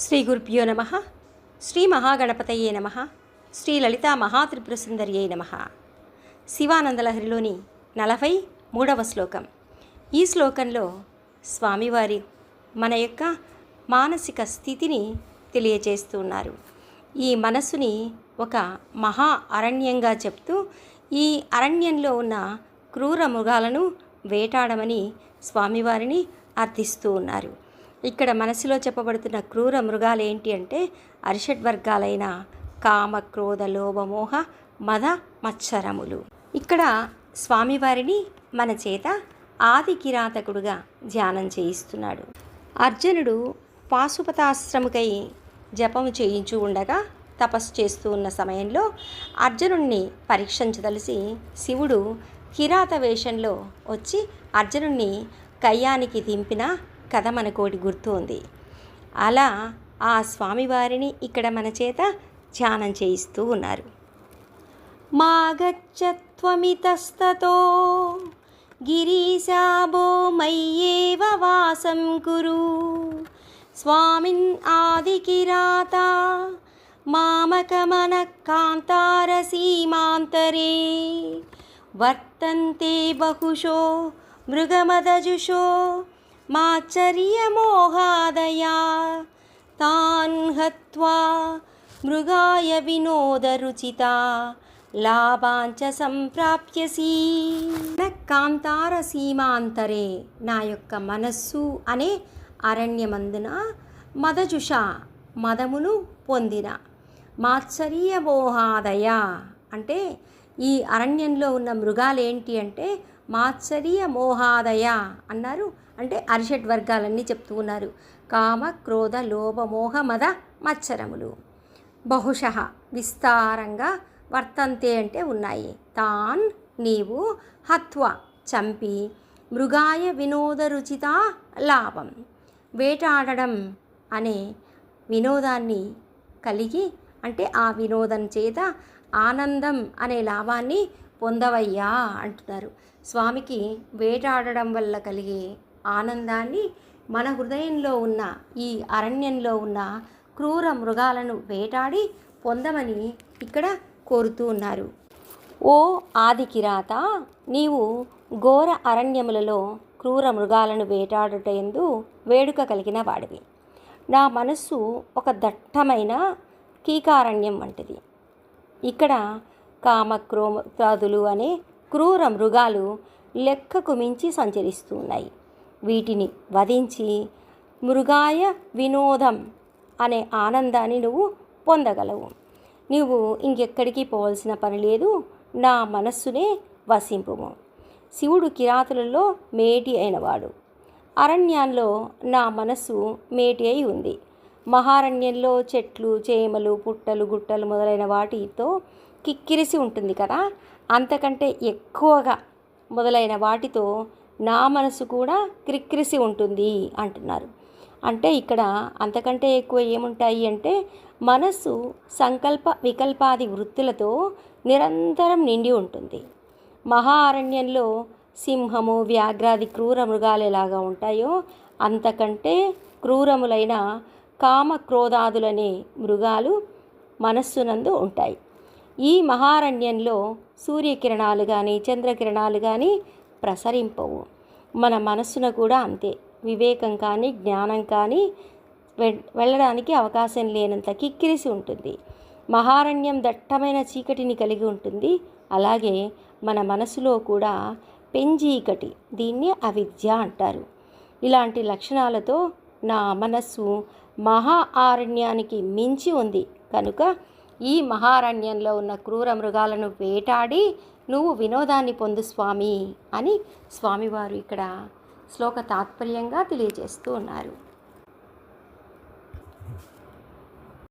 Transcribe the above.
శ్రీ గురుభ్యో నమ. శ్రీ మహాగణపతయే నమ. శ్రీ లలిత మహాత్రిపుర సుందర్యై నమ. శివానందలహరిలోని నలభై మూడవ శ్లోకం. ఈ శ్లోకంలో స్వామివారి మన యొక్క మానసిక స్థితిని తెలియజేస్తున్నారు ఈ మనస్సుని ఒక మహా అరణ్యంగా చెప్తూ ఈ అరణ్యంలో ఉన్న క్రూర మృగాలను వేటాడమని స్వామివారిని అర్థిస్తూ ఉన్నారు. ఇక్కడ మనసులో చెప్పబడుతున్న క్రూర మృగాలు ఏంటి అంటే అరిషడ్ వర్గాలైన కామ క్రోధ లోభమోహ మద మత్సరములు ఇక్కడ స్వామివారిని మన చేత ఆది కిరాతకుడుగా ధ్యానం చేయిస్తున్నాడు. అర్జునుడు పాశుపతాశ్రముకై జపము చేయించు ఉండగా తపస్సు చేస్తూ ఉన్న సమయంలో అర్జునుణ్ణి పరీక్షించదలిసి శివుడు కిరాత వేషంలో వచ్చి అర్జునుణ్ణి కయ్యానికి దింపిన కథ మనకోటి గుర్తు ఉంది అలా ఆ స్వామివారిని ఇక్కడ మన చేత ధ్యానం చేయిస్తూ ఉన్నారు. మాగచ్చత్వమితస్తతో గిరీశాభో మయ్యేవ వాసం కురు. స్వామిన్ ఆదికిరాత మామకమన కాంతారసీమాంతరే వర్తంతే బహుశో మృగమదజుషో माचर्यमोहादया तान् हत्वा మృగాయ विनोदरुचिता లాభాంచ సంప్రాప్యసి. కాంతార సీమాంతరే. నా యొక్క మనస్సు అనే అరణ్యమందున మదజుష మదమును పొందిన. మాత్సర్య మోహాదయ. అంటే ఈ అరణ్యంలో ఉన్న మృగాలు ఏంటి అంటే మాత్సర్య మోహాదయ అన్నారు అంటే అరిషడ్ వర్గాలన్నీ చెప్తూ ఉన్నారు. కామ క్రోధ లోభ మోహ మద మత్సరములు. బహుశ విస్తారంగా వర్తంతే అంటే ఉన్నాయి. తాన్ నీవు హత్వ చంపి మృగాయ వినోద రుచిత లాభం. వేటాడడం అనే వినోదాన్ని కలిగి అంటే ఆ వినోదం చేత ఆనందం అనే లాభాన్ని పొందవయ్యా అంటున్నారు. స్వామికి వేటాడడం వల్ల కలిగే ఆనందాన్ని మన హృదయంలో ఉన్న ఈ అరణ్యంలో ఉన్న క్రూర మృగాలను వేటాడి పొందమని ఇక్కడ కోరుతూ ఉన్నారు. ఓ ఆదికిరాత నీవు ఘోర అరణ్యములలో క్రూర మృగాలను వేటాడుటయందు వేడుక కలిగిన వాడివి. నా మనస్సు ఒక దట్టమైన కీకారణ్యం వంటిది. ఇక్కడ కామక్రోతాదులు అనే క్రూర మృగాలు లెక్కకు మించి సంచరిస్తున్నాయి వీటిని వధించి మృగాయ వినోదం అనే ఆనందాన్ని నువ్వు పొందగలవు. నువ్వు ఇంకెక్కడికి పోవలసిన పని లేదు. నా మనస్సునే వసింపుము. శివుడు కిరాతులలో మేటి అయినవాడు. అరణ్యాల్లో నా మనస్సు మేటి అయి ఉంది. మహారణ్యంలో చెట్లు చేమలు పుట్టలు గుట్టలు మొదలైన వాటితో కిక్కిరిసి ఉంటుంది కదా. అంతకంటే ఎక్కువగా మొదలైన వాటితో నా మనసు కూడా క్రిక్రిసి ఉంటుంది అంటున్నారు. అంటే ఇక్కడ అంతకంటే ఎక్కువ ఏముంటాయి అంటే మనస్సు సంకల్ప వికల్పాది వృత్తులతో నిరంతరం నిండి ఉంటుంది. మహారణ్యంలో సింహము వ్యాఘ్రాది క్రూర మృగాలు ఎలాగా ఉంటాయో అంతకంటే క్రూరములైన కామ క్రోధాదులనే మృగాలు మనస్సునందు ఉంటాయి. ఈ మహారణ్యంలో సూర్యకిరణాలు కానీ చంద్రకిరణాలు కానీ ప్రసరింపవు. మన మనస్సున కూడా అంతే. వివేకం కానీ జ్ఞానం కానీ వెళ్ళడానికి అవకాశం లేనంత కిక్కిరిసి ఉంటుంది. మహారణ్యం దట్టమైన చీకటిని కలిగి ఉంటుంది. అలాగే మన మనసులో కూడా పెంజీకటి దీన్ని అవిద్య అంటారు. ఇలాంటి లక్షణాలతో నా మనస్సు మహా ఆరణ్యానికి మించి ఉంది. కనుక ఈ మహారణ్యంలో ఉన్న క్రూర మృగాలను వేటాడి నువ్వు వినోదాన్ని పొందు స్వామి అని స్వామివారు ఇక్కడ శ్లోక తాత్పర్యంగా తెలియజేస్తూ ఉన్నారు.